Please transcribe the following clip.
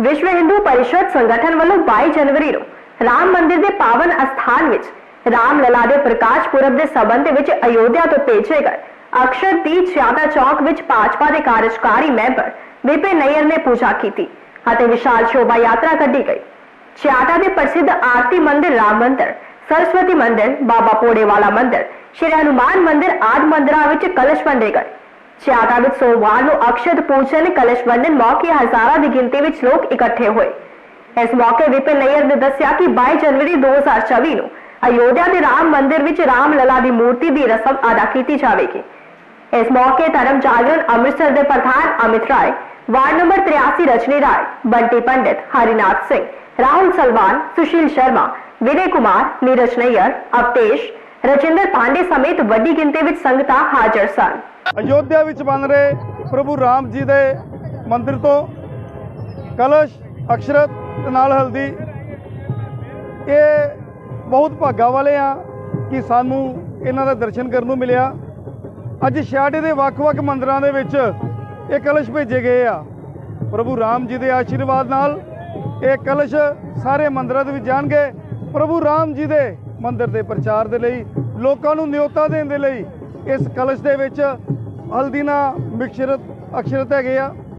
ਵਿਸ਼ਵ ਹਿੰਦੂ ਪਰਿਸ਼ਦ ਸੰਗਠਨ ਵੱਲੋਂ 22 ਜਨਵਰੀ ਨੂੰ ਰਾਮ ਮੰਦਿਰ ਦੇ ਪਾਵਨ ਅਸਥਾਨ ਵਿੱਚ ਰਾਮ ਲਲਾ ਦੇ ਪ੍ਰਕਾਸ਼ ਪੁਰਬ ਦੇ ਸਬੰਧ ਵਿੱਚ ਅਯੋਧਿਆ ਤੋਂ ਭੇਜੇ ਗਏ। ਅਕਸ਼ਰ ਤੀਜ ਜ਼ਿਆਦਾ ਚੌਕ ਵਿੱਚ ਭਾਜਪਾ ਦੇ ਕਾਰਜਕਾਰੀ ਮੈਂਬਰ ਵਿਪੇ ਨਈਅਰ ਨੇ ਪੂਜਾ ਕੀਤੀ ਅਤੇ ਵਿਸ਼ਾਲ ਸ਼ੋਭਾ ਯਾਤਰਾ ਕੱਢੀ ਗਈ। ਛਿਆਟਾ ਦੇ ਪ੍ਰਸਿੱਧ ਆਰਤੀ ਮੰਦਿਰ ਰਾਮ ਮੰਦਿਰ, ਸਰਸਵਤੀ ਮੰਦਿਰ, ਬਾਬਾ ਪੋੜੇਵਾਲਾ ਮੰਦਿਰ, ਸ਼੍ਰੀ ਹਨੂਮਾਨ ਮੰਦਿਰ ਆਦਿ ਮੰਦਿਰਾਂ ਵਿੱਚ ਕਲਸ਼ ਵੰਡੇ ਗਏ। ਛਿਆਟਾ ਵਿੱਚ ਸੋਮਵਾਰ ਨੂੰ ਅਕਸ਼ਤ ਪੂਜਨ ਕਲਸ਼ ਵੰਡਨ ਮੌਕੇ ਹਜ਼ਾਰਾਂ ਦੀ ਗਿਣਤੀ ਵਿੱਚ ਲੋਕ ਇਕੱਠੇ ਹੋਏ। ਇਸ ਮੌਕੇ ਵਿਪਿਨ ਨਈਅਰ ਨੇ ਦੱਸਿਆ ਕਿ 22 ਜਨਵਰੀ 2024 ਨੂੰ ਅਯੋਧਿਆ ਦੇ ਰਾਮ ਮੰਦਿਰ ਵਿੱਚ ਰਾਮ ਲਲਾ ਦੀ ਮੂਰਤੀ ਦੀ ਰਸਮ ਅਦਾ ਕੀਤੀ ਜਾਵੇਗੀ। ਇਸ ਮੌਕੇ ਧਰਮ ਜਾਗਰਣ ਅੰਮ੍ਰਿਤਸਰ ਦੇ ਪ੍ਰਧਾਨ ਅਮਿਤ ਰਾਏ, ਵਾਰਡ ਨੰਬਰ 83 ਰਜਨੀ ਰਾਏ, ਬੰਟੀ ਪੰਡਿਤ ਹਰੀਨਾਥ ਸਿੰਘ, ਰਾਹੁਲ ਸਲਵਾਨ, ਸੁਸ਼ੀਲ ਸ਼ਰਮਾ, ਵਿਨੇ ਕੁਮਾਰ, ਨੀਰਜ ਨਈਅਰ, ਅਵਤੇਸ਼ ਰਜਿੰਦਰ ਪਾਂਡੇ ਸਮੇਤ ਵੱਡੀ ਗਿਣਤੀ ਵਿੱਚ ਸੰਗਤਾਂ ਹਾਜ਼ਰ ਸਨ। ਅਯੋਧਿਆ ਵਿੱਚ ਬਣ ਰਹੇ ਪ੍ਰਭੂ ਰਾਮ ਜੀ ਦੇ ਮੰਦਿਰ ਤੋਂ ਕਲਸ਼ ਅਕਸ਼ਰਤ ਨਾਲ ਹਲਦੀ। ਇਹ ਬਹੁਤ ਭਾਗਾ ਵਾਲੇ ਆ ਕਿ ਸਾਨੂੰ ਇਹਨਾਂ ਦਾ ਦਰਸ਼ਨ ਕਰਨ ਨੂੰ ਮਿਲਿਆ। ਅੱਜ ਛਿਆਟੇ ਦੇ ਵੱਖ-ਵੱਖ ਮੰਦਰਾਂ ਦੇ ਵਿੱਚ ਇਹ ਕਲਸ਼ ਭੇਜੇ ਗਏ ਆ। ਪ੍ਰਭੂ ਰਾਮ ਜੀ ਦੇ ਆਸ਼ੀਰਵਾਦ ਨਾਲ ਇਹ ਕਲਸ਼ ਸਾਰੇ ਮੰਦਰਾਂ ਦੇ ਵਿੱਚ ਜਾਣਗੇ। ਪ੍ਰਭੂ ਰਾਮ ਜੀ ਦੇ ਮੰਦਿਰ ਦੇ ਪ੍ਰਚਾਰ ਦੇ ਲਈ, ਲੋਕਾਂ ਨੂੰ ਨਿਯੋਤਾ ਦੇਣ ਦੇ ਲਈ ਇਸ ਕਲਸ਼ ਦੇ ਵਿੱਚ ਹਲਦੀਨਾ ਮਿਕਸ਼ਰਤ ਅਕਸ਼ਰਤ ਹੈਗੇ ਆ।